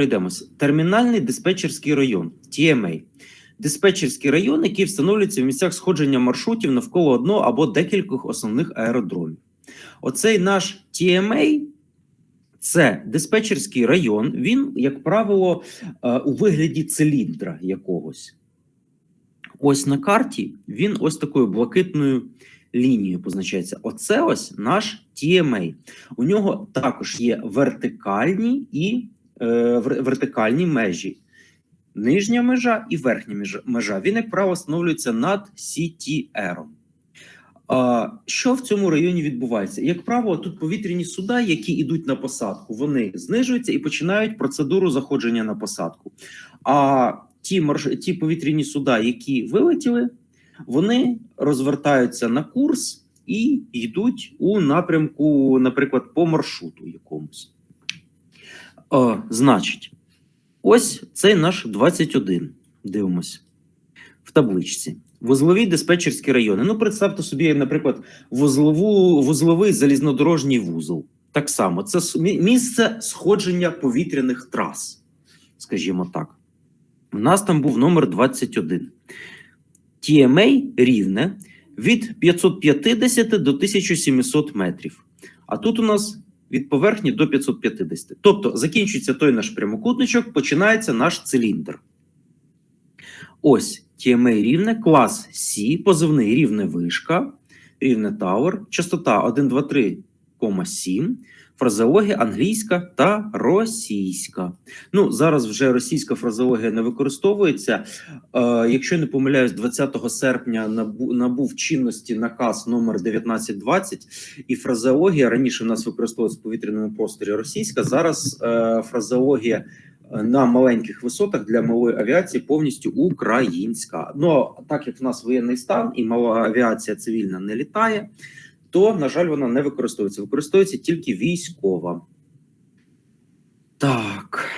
Пройдемося. Термінальний диспетчерський район TMA. Диспетчерський район, який встановлюється в місцях сходження маршрутів навколо одного або декількох основних аеродромів. Оцей наш TMA це диспетчерський район. Він, як правило, е, у вигляді циліндра якогось. Ось на карті він ось такою блакитною лінією позначається. Оце ось наш TMA. У нього також є вертикальні і вертикальні межі. Нижня межа і верхня межа-. Він, як правило, встановлюється над CTR. Що в цьому районі відбувається? Як правило, тут повітряні суда, які йдуть на посадку, вони знижуються і починають процедуру заходження на посадку. А ті, марш... ті повітряні суда, які вилетіли, вони розвертаються на курс і йдуть у напрямку, наприклад, по маршруту якомусь. О, значить, ось цей наш 21. Дивимось в табличці. Вузлові диспетчерські райони. Ну, представте собі, наприклад, вузлову, вузловий залізнодорожній вузол. Так само, це місце сходження повітряних трас, скажімо так. У нас там був номер 21. TMA рівне від 550 до 1700 метрів. А тут у нас від поверхні до 550. Тобто закінчується той наш прямокутничок, починається наш циліндр. Ось TMA рівне, клас C, позивний рівне вишка, рівне Tower, частота 123,7, фразеологія англійська та російська. Ну, зараз вже російська фразеологія не використовується. Е, якщо не помиляюсь, 20 серпня набу, набув чинності наказ номер 1920, і фразеологія раніше в нас використовувалась в повітряному просторі російська. Зараз е, фразеологія е, на маленьких висотах для малої авіації повністю українська. Ну так як в нас воєнний стан і мала авіація цивільна не літає, то на жаль, вона не використовується. Використовується тільки військова. Так.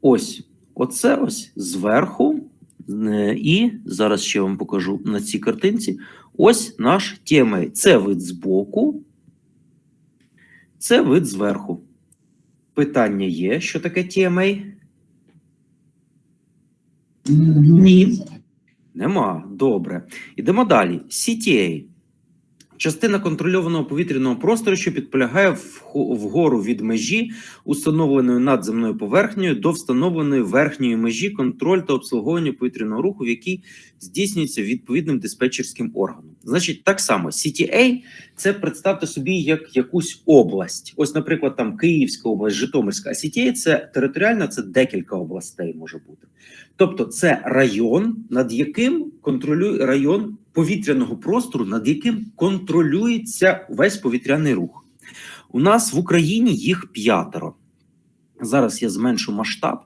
Ось, оце ось зверху. Е, І зараз ще вам покажу на цій картинці. Ось наш TMA. Це вид збоку, це вид зверху. Питання є, що таке TMA? Ні. Нема. Добре. Ідемо далі. CTA. Частина контрольованого повітряного простору, що підполягає вгору від межі, установленої над земною поверхнею до встановленої верхньої межі контроль та обслуговування повітряного руху, в який здійснюється відповідним диспетчерським органом. Значить, так само CTA – це представте собі як якусь область. Ось, наприклад, там Київська область, Житомирська. А CTA – це територіально, це декілька областей може бути. Тобто, це район, над яким контролює район повітряного простору, над яким контролюється весь повітряний рух. У нас в Україні їх п'ятеро. Зараз я зменшу масштаб.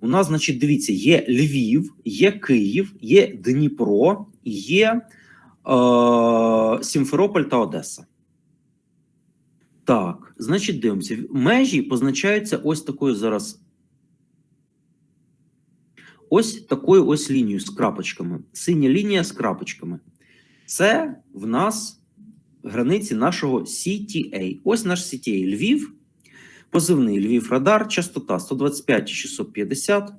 У нас, значить, дивіться, є Львів, є Київ, є Дніпро, є е, Сімферополь та Одеса. Так, значить, дивимося. Межі позначаються ось такою зараз. Ось такою ось лінією з крапочками. Синя лінія з крапочками. Це в нас границі нашого CTA. Ось наш CTA Львів, позивний Львів Радар, частота 125 650,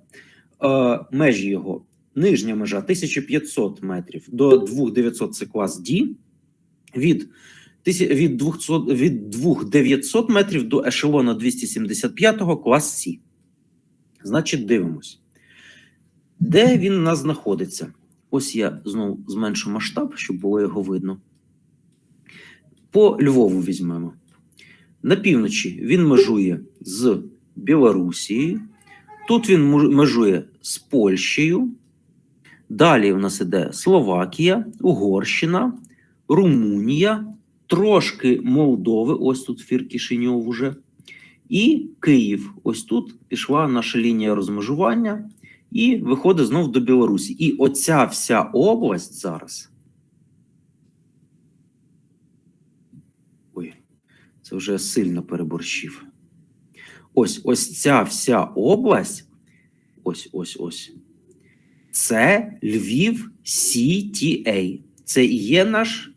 е, межі його. Нижня межа 1500 метрів до 2900 це клас D. Від, від, 200, від 2900 метрів до ешелона 275 клас C. Значить, дивимось. Де він у нас знаходиться? Ось я знову зменшу масштаб, щоб було його видно. По Львову візьмемо. На півночі він межує з Білорусією. Тут він межує з Польщею. Далі в нас іде Словакія, Угорщина, Румунія, трошки Молдови. Ось тут фір Кишиньов уже. І Київ. Ось тут пішла наша лінія розмежування і виходить знов до Білорусі. І оця вся область зараз. Ой, це вже сильно переборщив. Ось ось ця вся область. Ось ось ось. Це Львів CTA. Це і є наш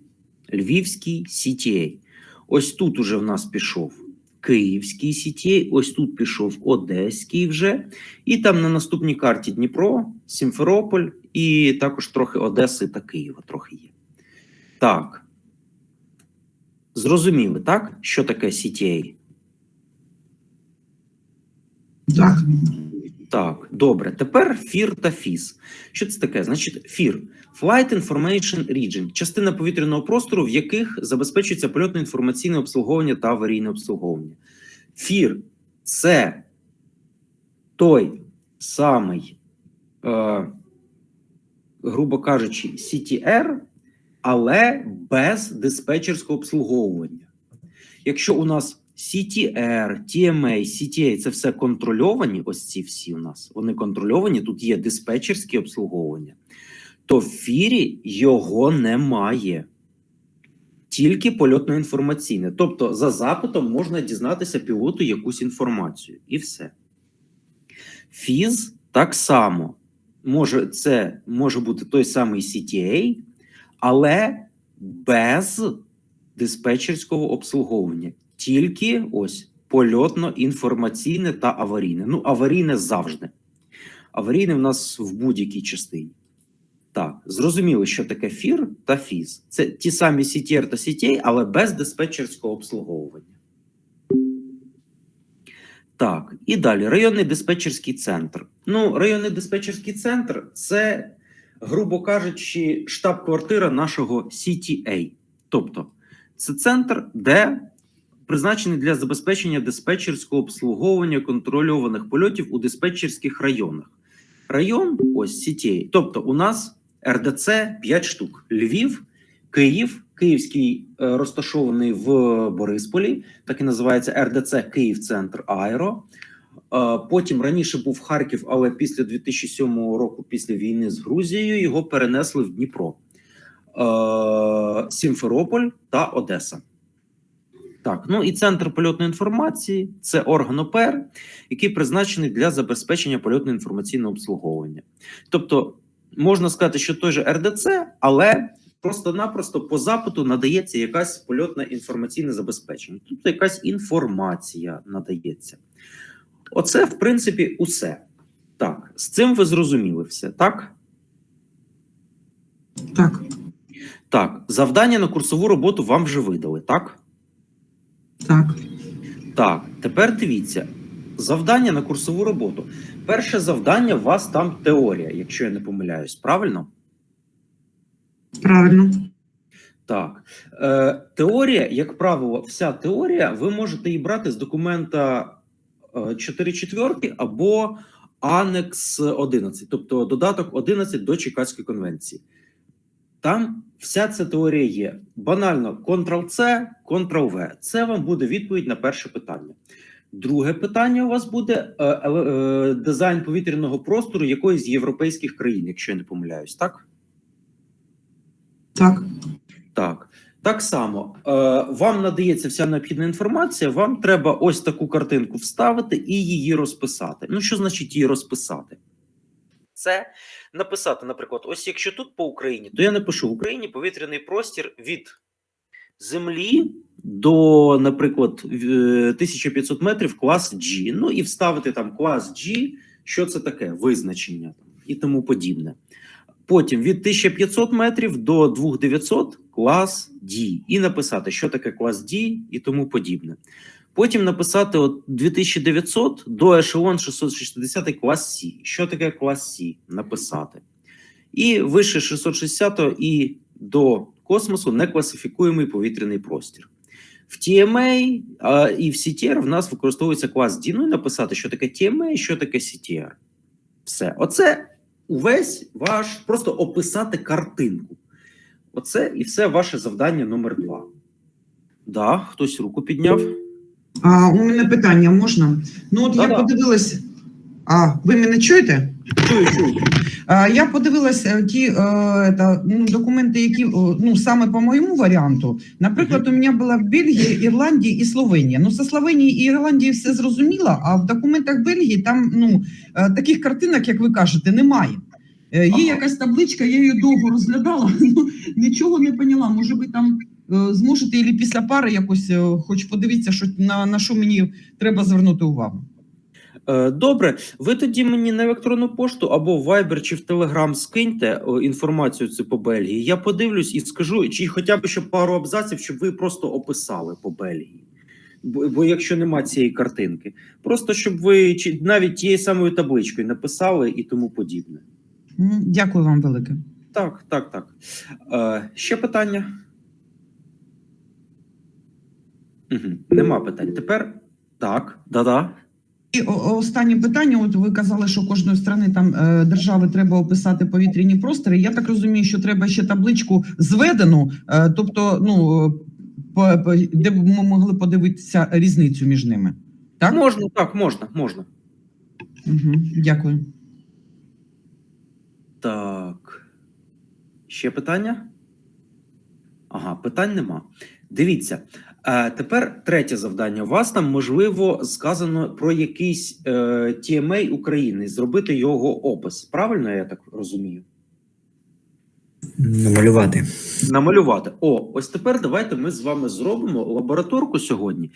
Львівський CTA. Ось тут уже в нас пішов Київський сіті, ось тут пішов Одеський вже, і там на наступній карті Дніпро, Сімферополь і також трохи Одеси та Києва трохи є. Так. Зрозуміли, так? Що таке CTA? Так. Так, добре. Тепер FIR та FIS. Що це таке? Значить, FIR – Flight Information Region – частина повітряного простору, в яких забезпечується польотно-інформаційне обслуговування та аварійне обслуговування. FIR – це той самий, е, грубо кажучи, CTR, але без диспетчерського обслуговування. Якщо у нас CTR, TMA, CTA це все контрольовані, ось ці всі у нас, вони контрольовані, тут є диспетчерське обслуговування, то в фірі його немає. Тільки польотно-інформаційне. Тобто, за запитом можна дізнатися пілоту якусь інформацію, і все. Фіз так само. Може, це може бути той самий CTA, але без диспетчерського обслуговування. Тільки ось польотно-інформаційне та аварійне. Ну, аварійне завжди. Аварійне в нас в будь-якій частині. Так, зрозуміло, що таке фір та фіз. Це ті самі CTR та CTA, але без диспетчерського обслуговування. Так, і далі районний диспетчерський центр. Ну, районний диспетчерський центр це, грубо кажучи, штаб-квартира нашого CTA. Тобто, це центр, де призначений для забезпечення диспетчерського обслуговування контрольованих польотів у диспетчерських районах. Район ось CTA. Тобто, у нас РДЦ 5 штук: Львів, Київ, Київський е, розташований в Борисполі, так і називається РДЦ Київ Центр Аеро. Е, Потім раніше був Харків, але після 2007 року, після війни з Грузією, його перенесли в Дніпро, Е, Сімферополь та Одеса. Так, ну і центр польотної інформації це орган ОПР, який призначений для забезпечення польотно-інформаційного обслуговування. Тобто, можна сказати, що той же РДЦ, але просто-напросто по запиту надається якась польотне інформаційне забезпечення. Тобто якась інформація надається. Оце, в принципі, усе. Так, з цим ви зрозуміли все, так? Так. Так, завдання на курсову роботу вам вже видали, так? Так. Так, тепер дивіться. Завдання на курсову роботу. Перше завдання у вас там теорія, якщо я не помиляюсь, правильно? Правильно. Так. Е, теорія, як правило, вся теорія, ви можете її брати з документа е, 4 четверки або Анекс 11, тобто додаток 11 до Чикагської конвенції. Там вся ця теорія є. Банально, Ctrl-C, Ctrl-V. Це вам буде відповідь на перше питання. Друге питання у вас буде е, е, е, дизайн повітряного простору якоїсь з європейських країн, якщо я не помиляюсь, так? Так. Так. Так само, е, вам надається вся необхідна інформація, вам треба ось таку картинку вставити і її розписати. Ну, що значить її розписати? Це написати, наприклад, ось якщо тут по Україні, то я напишу в Україні повітряний простір від землі до, наприклад, в- е, 1500 метрів клас G. Ну і вставити там клас G, що це таке, визначення і тому подібне. Потім від 1500 метрів до 2900 клас D. І написати, що таке клас D і тому подібне. Потім написати от 2900 до ешелон 660 клас C. Що таке клас C? Написати. І вище 660 і до космосу некласифікуємий повітряний простір. В TMA а, і в CTR в нас використовується клас D. Ну і написати, що таке TMA, що таке CTR. Все. Оце увесь ваш просто описати картинку. Оце і все ваше завдання номер два. Да, хтось руку підняв. А у мене питання можна? Ну, от я Да-да. подивилась. А, ви мене чуєте? Чую, чую. А, я подивилась е, ті е, та, ну, документи, які е, ну, саме по моєму варіанту. Наприклад, у мене була Бельгія, Ірландія і Словенія. Ну, со Словенії і Ірландії все зрозуміло, а в документах Бельгії там ну, е, таких картинок, як ви кажете, немає. Є Ага. якась табличка, я її довго розглядала, ну, нічого не поняла. Може, ви там е, зможете і після пари якось е, хоч подивіться, що на, на що мені треба звернути увагу. Е, Добре, ви тоді мені на електронну пошту або в Viber чи в Telegram скиньте інформацію цю по Бельгії. Я подивлюсь і скажу, чи хоча б ще пару абзаців, щоб ви просто описали по Бельгії. Бо, бо якщо нема цієї картинки, просто щоб ви чи навіть тією самою табличкою написали і тому подібне. Дякую вам велике. Так, так, так. Е, ще питання? Угу. Нема питань. Тепер так, да-да. І останнє питання. От ви казали, що кожної сторони там е, держави треба описати повітряні простори. Я так розумію, що треба ще табличку зведену, е, тобто, ну де б ми могли подивитися різницю між ними. Так, Можна, так, можна, можна. угу. дякую. Так. Ще питання? Ага, питань нема. Дивіться. Е, тепер третє завдання. У вас там, можливо, сказано про якийсь е, TMA України, зробити його опис. Правильно я так розумію? Намалювати. Намалювати. О, ось тепер давайте ми з вами зробимо лабораторку сьогодні,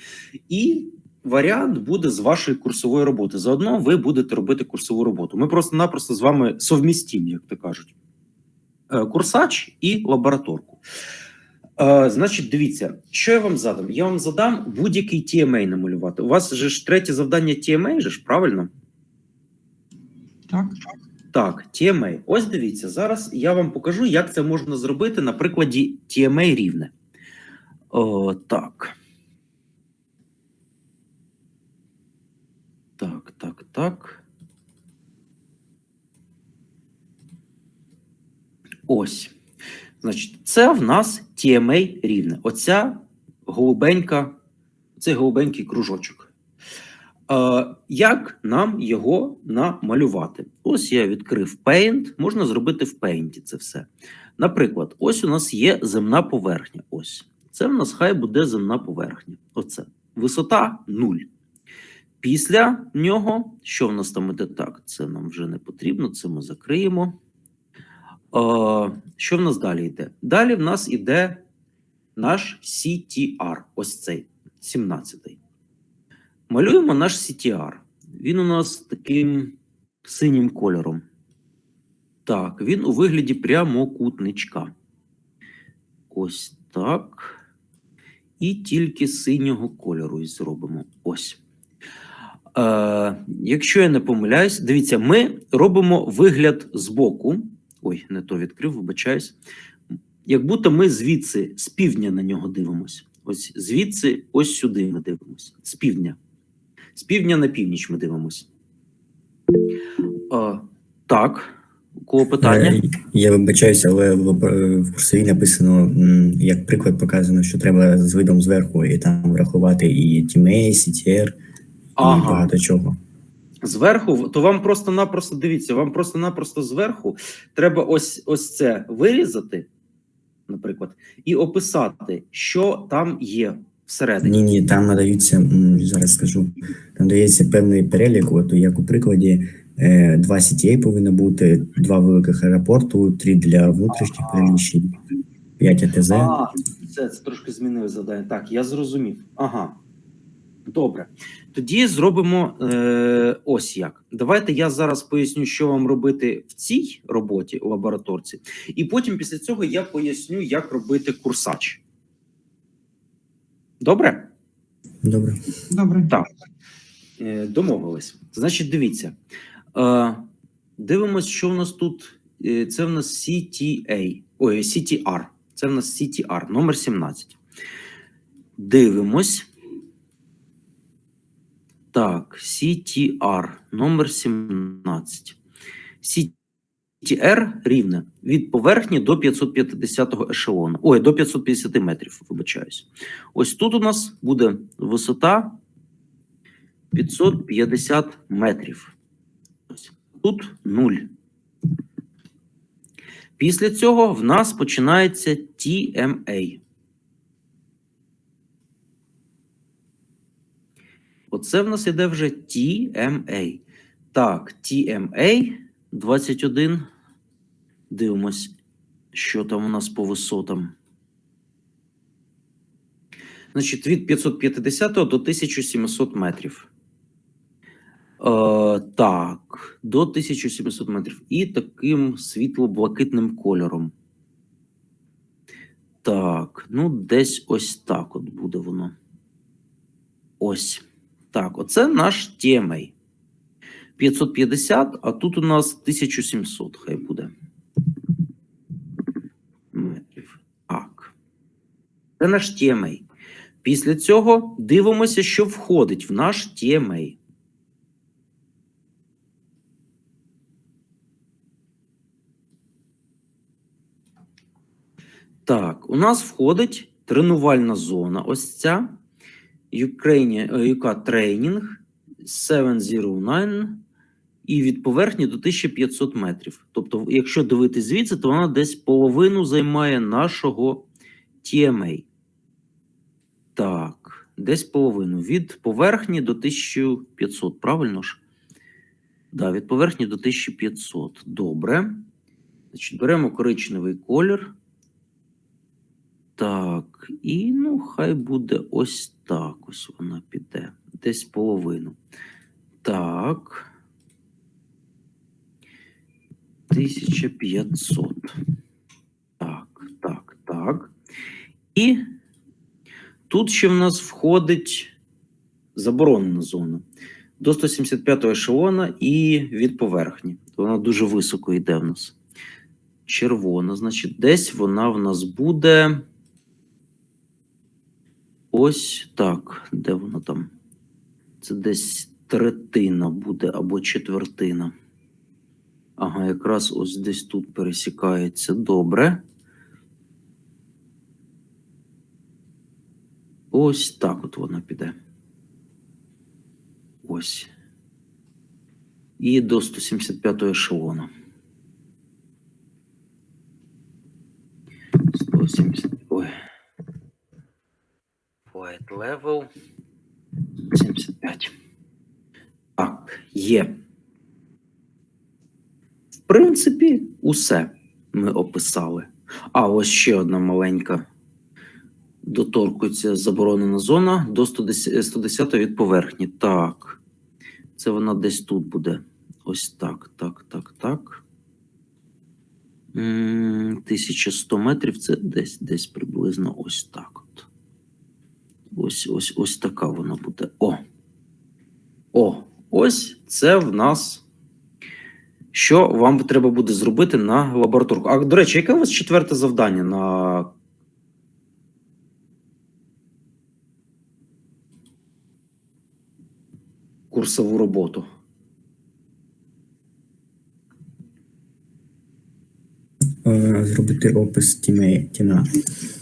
і варіант буде з вашої курсової роботи. Заодно ви будете робити курсову роботу. Ми просто-напросто з вами совмістім, як то кажуть. Е, Курсач і лабораторку. Е, значить, дивіться, що я вам задам? Я вам задам будь-який TMA намалювати. У вас же ж третє завдання TMA, же ж, правильно? Так. Так, TMA. Ось дивіться, зараз я вам покажу, як це можна зробити на прикладі TMA рівне. О, так. Так, так, так. Ось. Значить, це в нас TMA рівне. Оця голубенька, цей голубенький кружочок. Е, як нам його намалювати? Ось я відкрив Paint, можна зробити в Paint це все. Наприклад, ось у нас є земна поверхня. Ось. Це в нас хай буде земна поверхня. Оце. Висота 0. Після нього, що в нас там іде так? Це нам вже не потрібно, це ми закриємо. Що в нас далі йде? Далі в нас іде наш CTR, ось цей 17-й. Малюємо наш CTR. Він у нас таким синім кольором. Так, він у вигляді прямокутничка. Ось так. І тільки синього кольору зробимо. Ось. Е, якщо я не помиляюсь, дивіться, ми робимо вигляд збоку. Ой, не то відкрив, вибачаюсь. Як будто ми звідси, з півдня на нього дивимося. Ось звідси, ось сюди ми дивимося. З півдня. З півдня на північ ми дивимося. Е, так. У кого питання? Е, Я вибачаюся, але в, курсовій написано, як приклад показано, що треба з видом зверху і там врахувати і TMA, CTR, і Ага. багато чого. Зверху, то вам просто-напросто дивіться, вам просто-напросто зверху треба ось, ось це вирізати, наприклад, і описати, що там є всередині. Ні, ні, там надаються, зараз скажу, там дається певний перелік, от як у прикладі, е, два CTA повинно бути, два великих аеропорту, три для внутрішніх переміщень, 5 АТЗ. А, це, це трошки змінив завдання. Так, я зрозумів. Ага. Добре. Тоді зробимо е, ось як. Давайте я зараз поясню, що вам робити в цій роботі лабораторці, і потім після цього я поясню, як робити курсач. Добре? Добре. Добре. Так. Е, Домовились. Значить, дивіться. Е, Дивимось, що в нас тут. Е, Це в нас CTA. Ой, CTR. Це в нас CTR, номер 17. Дивимось. Так, CTR, номер 17. CTR рівне від поверхні до 550 ешелону. Ой, до 550 метрів, вибачаюсь. Ось тут у нас буде висота 550 метрів. Тут 0. Після цього в нас починається TMA. Оце в нас іде вже TMA. Так, TMA 21. Дивимось, що там у нас по висотам. Значить, від 550 до 1700 метрів. Е, так, до 1700 метрів. І таким світло-блакитним кольором. Так, ну десь ось так от буде воно. Ось. Так, оце наш TMA. 550, а тут у нас 1700, хай буде. Метрів. Так. Це наш TMA. Після цього дивимося, що входить в наш TMA. Так, у нас входить тренувальна зона. Ось ця. Ukraine, UK Training 709 і від поверхні до 1500 метрів. Тобто, якщо дивитись звідси, то вона десь половину займає нашого TMA. Так, десь половину. Від поверхні до 1500, правильно ж? Да, від поверхні до 1500. Добре. Значить, беремо коричневий колір. Так, і ну, хай буде ось так. Ось вона піде. Десь половину. Так. 1500. Так, так, так. І тут ще в нас входить заборонена зона до 175 ешелона і від поверхні. Вона дуже високо йде в нас. Червона, значить, десь вона в нас буде. Ось так. Де вона там? Це десь третина буде або четвертина. Ага, якраз ось десь тут пересікається. Добре. Ось так от вона піде. Ось. І до 175 ешелона. 170. Ой. White level. 75. Так, є. В принципі, усе ми описали. А ось ще одна маленька доторкується заборонена зона до 110 110 від поверхні. Так. Це вона десь тут буде. Ось так, так, так, так. 1100 метрів це десь десь приблизно ось так. Ось ось ось така вона буде. О. О, ось це в нас. Що вам треба буде зробити на лабораторку? А до речі, яке у вас четверте завдання на курсову роботу? Е, Зробити опис тіме, тіна.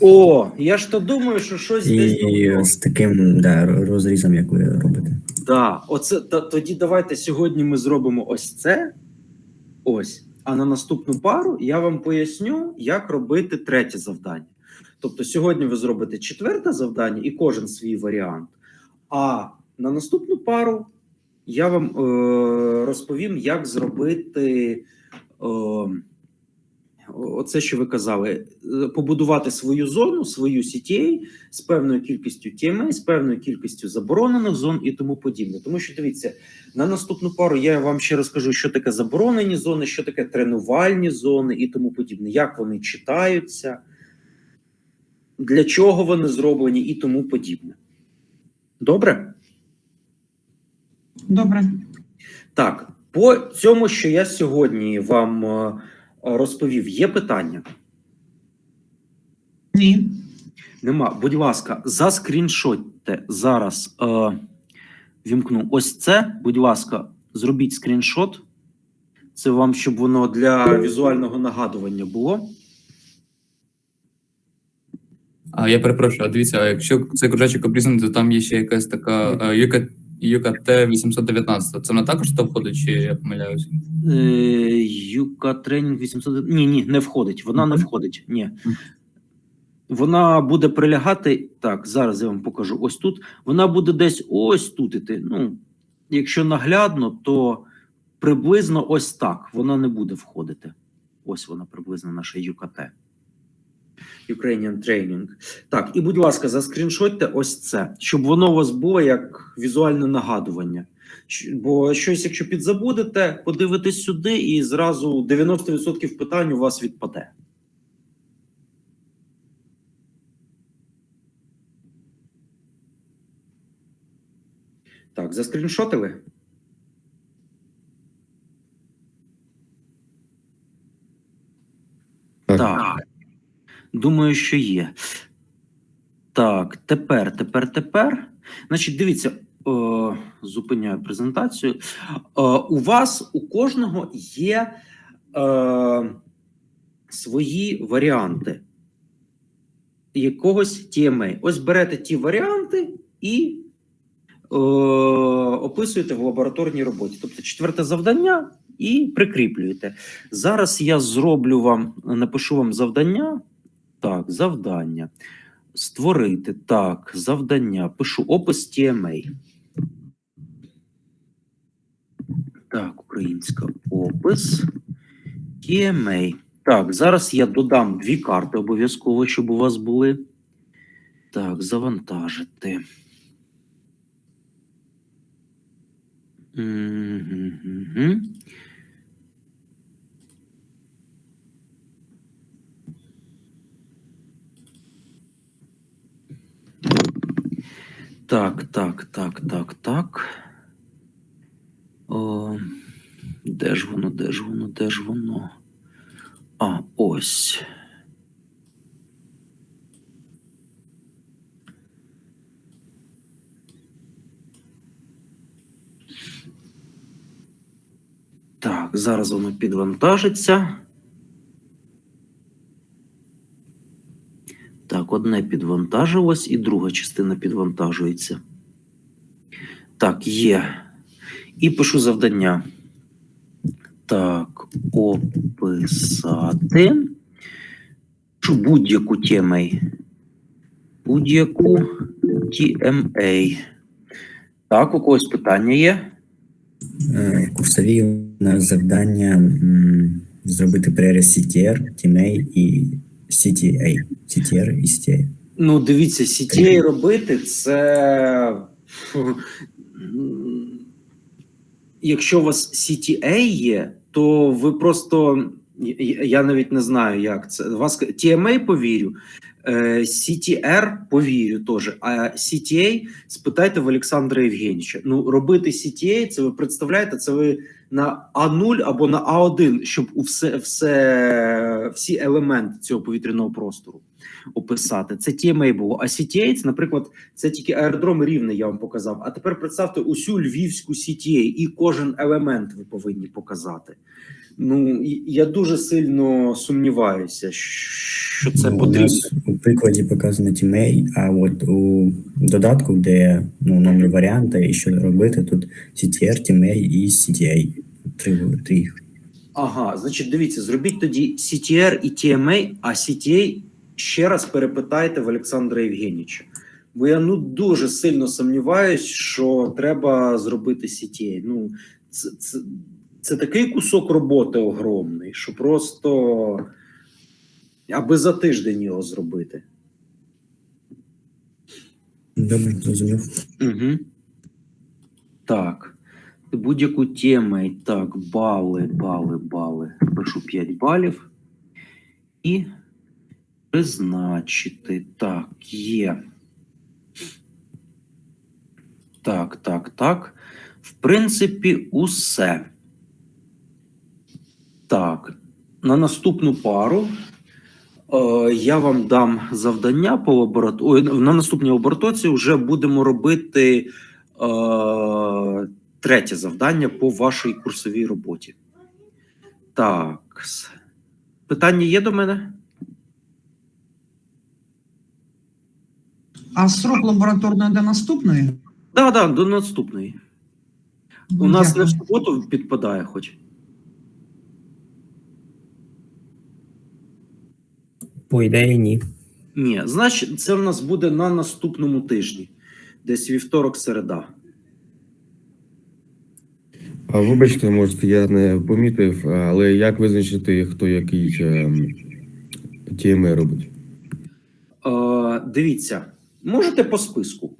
О, я ж то думаю, що щось десь. І було. з таким да, розрізом, як ви робите. Да, оце та, тоді давайте сьогодні ми зробимо ось це. Ось. А на наступну пару я вам поясню, як робити третє завдання. Тобто, сьогодні ви зробите четверте завдання і кожен свій варіант. А на наступну пару я вам е, розповім, як зробити. Е, Оце, що ви казали, е, побудувати свою зону, свою CTA з певною кількістю TMA, з певною кількістю заборонених зон і тому подібне. Тому що дивіться, на наступну пару я вам ще розкажу, що таке заборонені зони, що таке тренувальні зони і тому подібне, як вони читаються, для чого вони зроблені і тому подібне. Добре? Добре. Так, по цьому, що я сьогодні вам е, розповів, є питання? Ні. Нема. Будь ласка, заскріншотьте зараз. Е, вімкну ось це. Будь ласка, зробіть скріншот. Це вам, щоб воно для візуального нагадування було. А я перепрошую, а дивіться, а якщо цей кружечок обрізаний, то там є ще якась така е, ЮК, ЮКТ 819. Це вона також то входить, чи я помиляюся? Е, Юка тренінг 800. Ні, ні, не входить. Вона не входить. Ні. Вона буде прилягати. Так, зараз я вам покажу. Ось тут. Вона буде десь ось тут іти. Ну, якщо наглядно, то приблизно ось так. Вона не буде входити. Ось вона приблизно наша ЮКТ. Ukrainian Training. Так, і будь ласка, заскріншотьте ось це, щоб воно у вас було як візуальне нагадування. Бо щось, якщо підзабудете, подивитесь сюди, і зразу 90% питань у вас відпаде. Так, заскріншотили? Так. Так. Думаю, що є. Так, тепер, тепер, тепер. Значить, дивіться, е, зупиняю презентацію. Е, у вас у кожного є е, свої варіанти якогось TMA. Ось берете ті варіанти і е, описуєте в лабораторній роботі. Тобто четверте завдання і прикріплюєте. Зараз я зроблю вам, напишу вам завдання. Так, завдання. Створити. Так, завдання. Пишу опис TMA. Так, українська опис TMA. Так, зараз я додам дві карти обов'язково, щоб у вас були. Так, завантажити. Мгм. Так, так, так, так, так. О, де ж воно, де ж воно, де ж воно? А, ось. Так, зараз воно підвантажиться. Так, одне підвантажилось, і друга частина підвантажується. Так, є. І пишу завдання. Так, описати. Пишу будь-яку TMA. Будь-яку TMA. Так, у когось питання є? Е, Курсові у завдання зробити переріз CTR, TMA і CTA. CTR і CTA. Ну, дивіться, CTA робити це. Якщо у вас CTA є, то ви просто. я- навіть не знаю, як це. У вас TMA повірю, е, CTR повірю теж. А CTA спитайте в Олександра Євгенійовича. Ну, робити CTA, це ви представляєте, це ви на А0 або на А1, щоб все, все, всі елементи цього повітряного простору описати. Це TMA було. А CTA, це, наприклад, це тільки аеродром рівне, я вам показав. А тепер представте усю львівську CTA, і кожен елемент ви повинні показати. Ну, я дуже сильно сумніваюся, що це Ну, У потрібно. нас у прикладі показано TMA, а от у додатку, де ну, номер варіанта і що робити, тут CTR, TMA і CTA. Три, три їх. Ага, значить, дивіться, зробіть тоді CTR і TMA, а CTA ще раз перепитайте в Олександра Євгенійовича. Бо я ну дуже сильно сумніваюсь, що треба зробити CTA. Ну, це, це, це такий кусок роботи огромний, що просто аби за тиждень його зробити. Добре, зрозумів. Угу. Так. Будь-яку тему. Так, бали, бали, бали. Пишу 5 балів. І призначити. Так, є. Так, так, так. В принципі, усе. Так. На наступну пару Е, Я вам дам завдання по лабораторії. На наступній лабораторії вже будемо робити е, третє завдання по вашій курсовій роботі. Так. Питання є до мене? А срок лабораторної до наступної? Так, да, да, до наступної. У Ну, нас не в суботу підпадає, хоч. По ідеї, ні. Ні, значить, це в нас буде на наступному тижні, десь вівторок, середа. А вибачте, може, я не помітив, але як визначити, хто який ем, робить? Е, дивіться, можете по списку.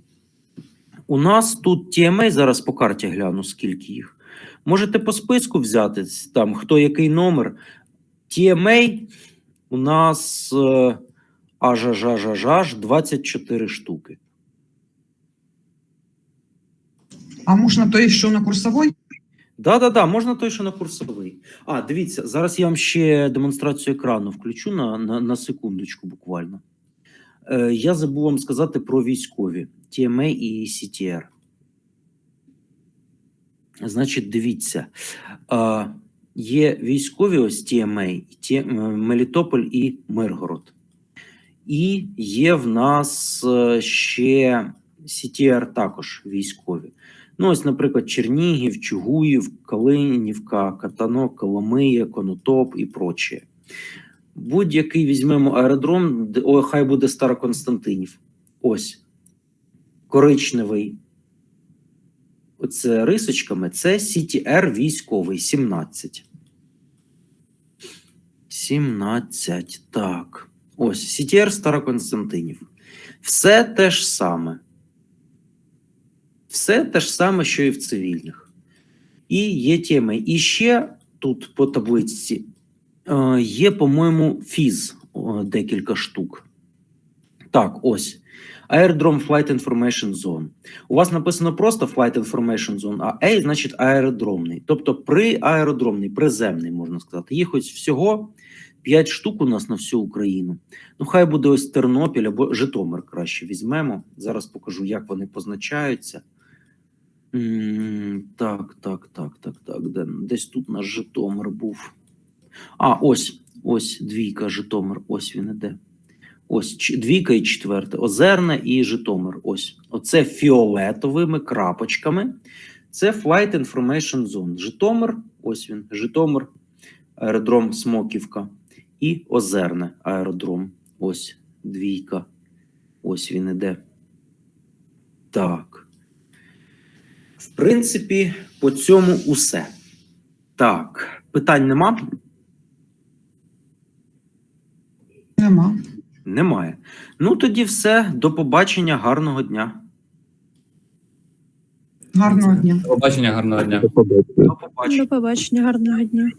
У нас тут TMA, зараз по карті гляну, скільки їх. Можете по списку взяти, там хто який номер. TMA у нас е, аж аж аж аж аж 24 штуки. А можна той, що на курсовой? Да, да, да, можна той, що на курсовий. А, дивіться, зараз я вам ще демонстрацію екрану включу на, на, на секундочку буквально. Е, я забув вам сказати про військові TMA і CTR. Значить, дивіться. Е, є військові ось TMA, е, Мелітополь і Миргород. І є в нас е, ще CTR також військові. Ну, ось, наприклад, Чернігів, Чугуїв, Калинівка, Катанок, Коломия, Конотоп і прочее. Будь-який візьмемо аеродром, о, хай буде Староконстантинів. Ось. Коричневий. Оце рисочками. Це CTR військовий 17. 17. Так. Ось. CTR Староконстантинів. Все те ж саме. Все те ж саме, що і в цивільних. І є теми. І ще тут по таблиці є, по-моєму, фіз декілька штук. Так, ось. Aerodrome Flight Information Zone. У вас написано просто Flight Information Zone, а A значить аеродромний. Тобто при аеродромний, приземний, можна сказати. Їх ось всього 5 штук у нас на всю Україну. Ну, хай буде ось Тернопіль або Житомир краще візьмемо. Зараз покажу, як вони позначаються. Так, так, так, так, так. Де, десь тут наш Житомир був. А, ось, ось двійка Житомир. Ось він іде. Ось двійка і четверте. Озерне і Житомир. Ось. Оце фіолетовими крапочками. Це Flight Information Zone. Житомир, ось він, Житомир, аеродром Смоківка. І Озерне аеродром. Ось двійка. Ось він іде. Так. В принципі, по цьому усе. Так, питань нема? Нема. Немає. Ну тоді все. До побачення. Гарного дня. Гарного дня. До побачення, гарного дня. До побачення. До побачення, гарного дня.